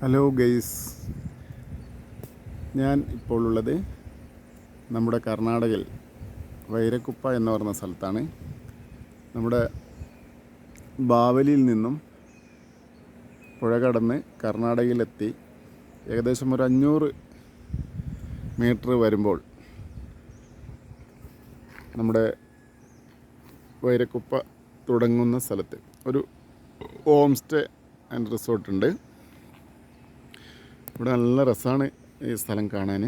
Hello guys ഞാൻ ഇപ്പോൾ ഉള്ളത് നമ്മുടെ കർണാടകയിൽ വൈരക്കുപ്പ എന്ന് പറയുന്ന സ്ഥലത്താണ്. നമ്മുടെ ബാവലിയിൽ നിന്നും പുഴ കടന്ന് കർണാടകയിലെത്തി. ഏകദേശം ഒരു അഞ്ഞൂറ് മീറ്റർ വരുമ്പോൾ നമ്മുടെ വൈരക്കുപ്പ തുടങ്ങുന്ന സ്ഥലത്ത് ഒരു ഹോം സ്റ്റേ ആൻഡ് റിസോർട്ട് ഉണ്ട് ഇവിടെ നല്ല രസമാണ് ഈ സ്ഥലം കാണാൻ.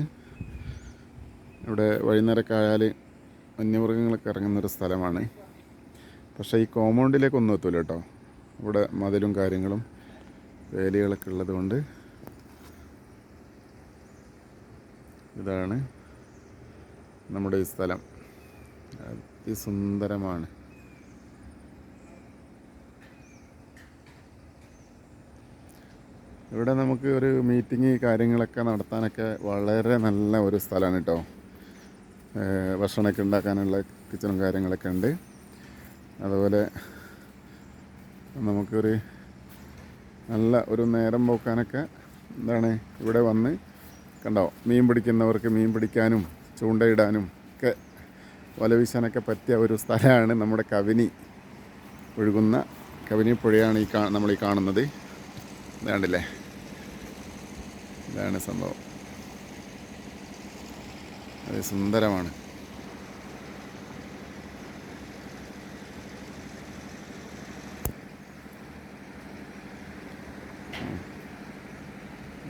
ഇവിടെ വൈകുന്നേരമൊക്കെ വന്യമൃഗങ്ങളൊക്കെ ഇറങ്ങുന്നൊരു സ്ഥലമാണ്. പക്ഷേ ഈ കോമ്പൗണ്ടിലേക്കൊന്നും എത്തൂല കേട്ടോ. ഇവിടെ മതിലും കാര്യങ്ങളും വേലികളൊക്കെ ഉള്ളത് കൊണ്ട് ഇതാണ് നമ്മുടെ ഈ സ്ഥലം. അതിസുന്ദരമാണ് ഇവിടെ നമുക്ക് ഒരു മീറ്റിംഗ് കാര്യങ്ങളൊക്കെ നടത്താനൊക്കെ വളരെ നല്ല ഒരു സ്ഥലമാണ് കേട്ടോ ഭക്ഷണമൊക്കെ ഉണ്ടാക്കാനുള്ള കിച്ചണും കാര്യങ്ങളൊക്കെ ഉണ്ട്. അതുപോലെ നമുക്കൊരു നല്ല ഒരു നേരം പോക്കാനൊക്കെ എന്താണ് ഇവിടെ വന്ന് കണ്ടോ മീൻ പിടിക്കുന്നവർക്ക് മീൻ പിടിക്കാനും ചൂണ്ടയിടാനും ഒക്കെ വല വീശാനൊക്കെ പറ്റിയ ഒരു സ്ഥലമാണ് നമ്മുടെ കവിനി ഒഴുകുന്ന കവിനി പുഴയാണ് ഈ കാ നമ്മൾ ഈ കാണുന്നത്. ഇതാണ്ടില്ലേ? ഇതാണ് സംഭവം. അത് സുന്ദരമാണ്.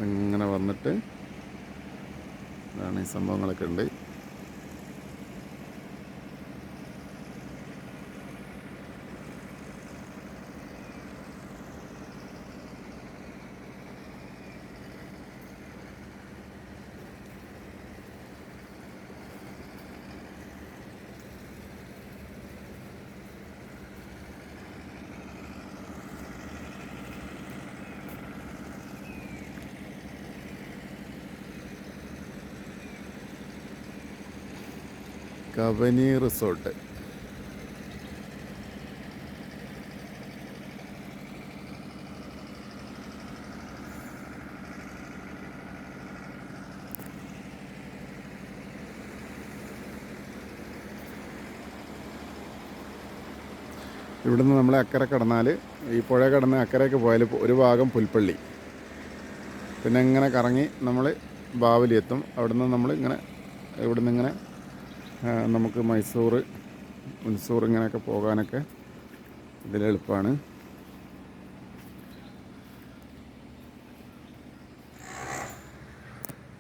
ഇങ്ങനെ വന്നിട്ട് ഇതാണ് ഈ സംഭവങ്ങളൊക്കെ ഉണ്ട്. കവനി റിസോർട്ട്. ഇവിടുന്ന് നമ്മൾ അക്കരെ കടന്നാൽ ഈ പുഴ കടന്ന് അക്കരയ്ക്ക് പോയാൽ ഒരു ഭാഗം പുൽപ്പള്ളി. പിന്നെ ഇങ്ങനെ കറങ്ങി നമ്മൾ ബാവലി എത്തും അവിടുന്ന് നമ്മൾ ഇങ്ങനെ ഇവിടുന്ന് ഇങ്ങനെ നമുക്ക് മൈസൂർ മൈസൂർ ഇങ്ങനെയൊക്കെ പോകാനൊക്കെ ഇതിലെളുപ്പമാണ്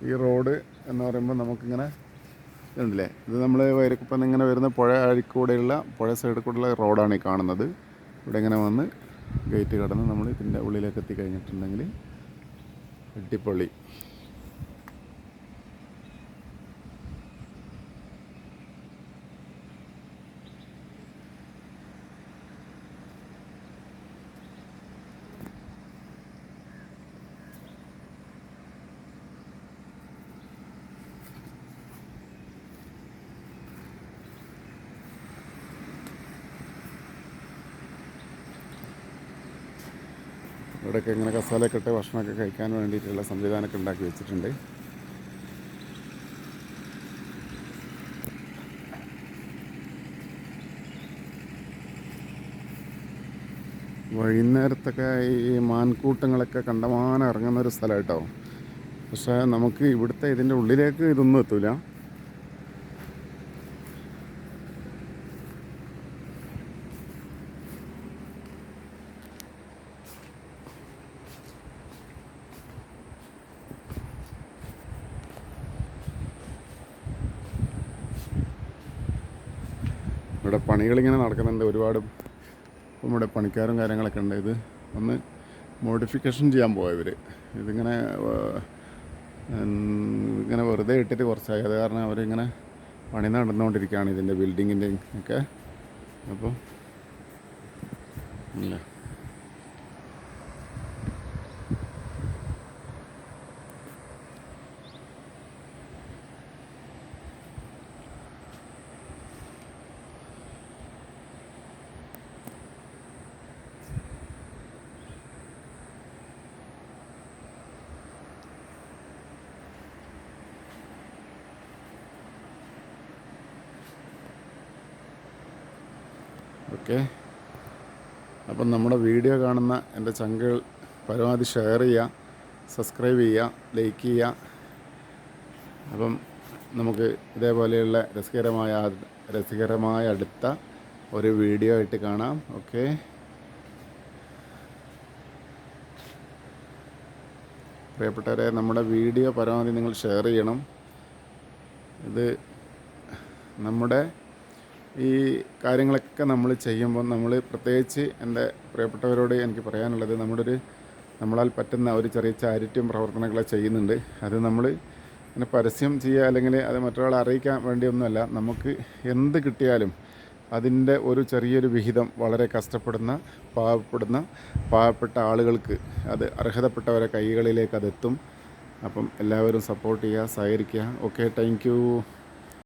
ഈ റോഡ് എന്ന് പറയുമ്പോൾ നമുക്കിങ്ങനെ ഇതുണ്ടല്ലേ? ഇത് നമ്മൾ വൈരക്കുപ്പം ഇങ്ങനെ വരുന്ന പുഴ അഴിക്കൂടെയുള്ള പുഴ സൈഡിൽ കൂടെയുള്ള റോഡാണ് ഈ കാണുന്നത്. ഇവിടെ ഇങ്ങനെ വന്ന് ഗേറ്റ് കടന്ന് നമ്മൾ ഇതിന്റെ ഉള്ളിലേക്ക് എത്തിക്കഴിഞ്ഞിട്ടുണ്ടെങ്കിൽ അടിപൊളി. ഇവിടെയൊക്കെ ഇങ്ങനെ കസാലയൊക്കെ ഇട്ട് ഭക്ഷണമൊക്കെ കഴിക്കാൻ വേണ്ടിയിട്ടുള്ള സംവിധാനമൊക്കെ ഉണ്ടാക്കി വെച്ചിട്ടുണ്ട്. വൈകുന്നേരത്തൊക്കെ ഈ മാൻകൂട്ടങ്ങളൊക്കെ കണ്ടമാനം ഇറങ്ങുന്ന ഒരു സ്ഥലം കേട്ടോ. പക്ഷേ നമുക്ക് ഇവിടുത്തെ ഇതിന്റെ ഉള്ളിലേക്ക് ഇതൊന്നും എത്തൂല. ഇവിടെ പണികളിങ്ങനെ നടക്കുന്നുണ്ട്. ഒരുപാട് നമ്മുടെ പണിക്കാരും കാര്യങ്ങളൊക്കെ ഉണ്ട്. ഇത് ഒന്ന് മോഡിഫിക്കേഷൻ ചെയ്യാൻ പോയവർ ഇതിങ്ങനെ ഇങ്ങനെ വെറുതെ ഇട്ടിട്ട് കുറച്ചായി. അത് കാരണം അവരിങ്ങനെ പണി നടന്നുകൊണ്ടിരിക്കുകയാണ് ഇതിന്റെ ബിൽഡിങ്ങിന്റെ ഒക്കെ. അപ്പോൾ ഇല്ല. ഓക്കെ. അപ്പം നമ്മുടെ വീഡിയോ കാണുന്ന എന്റെ ചങ്കുകൾ പരമാവധി ഷെയർ ചെയ്യുക സബ്സ്ക്രൈബ് ചെയ്യുക ലൈക്ക് ചെയ്യുക. അപ്പം നമുക്ക് ഇതേപോലെയുള്ള രസകരമായ രസകരമായ അടുത്ത ഒരു വീഡിയോ ആയിട്ട് കാണാം. ഓക്കെ. പ്രിയപ്പെട്ടവരെ നമ്മുടെ വീഡിയോ പരമാവധി നിങ്ങൾ ഷെയർ ചെയ്യണം. ഇത് നമ്മുടെ ഈ കാര്യങ്ങളൊക്കെ നമ്മൾ ചെയ്യുമ്പോൾ നമ്മൾ പ്രത്യേകിച്ച് എന്റെ പ്രിയപ്പെട്ടവരോട് എനിക്ക് പറയാനുള്ളത് നമ്മുടെ ഒരു നമ്മളാൽ പറ്റുന്ന ഒരു ചെറിയ ചാരിറ്റിയും പ്രവർത്തനങ്ങളെ ചെയ്യുന്നുണ്ട്. അത് നമ്മൾ അങ്ങനെ പരസ്യം ചെയ്യുക അല്ലെങ്കിൽ അത് മറ്റൊരാളെ അറിയിക്കാൻ വേണ്ടിയൊന്നുമല്ല. നമുക്ക് എന്ത് കിട്ടിയാലും അതിന്റെ ഒരു ചെറിയൊരു വിഹിതം വളരെ കഷ്ടപ്പെടുന്ന പാവപ്പെടുന്ന പാവപ്പെട്ട ആളുകൾക്ക് അത് അർഹതപ്പെട്ടവരെ കൈകളിലേക്ക് അതെത്തും. അപ്പം എല്ലാവരും സപ്പോർട്ട് ചെയ്യുക സഹകരിക്കുക. Okay thank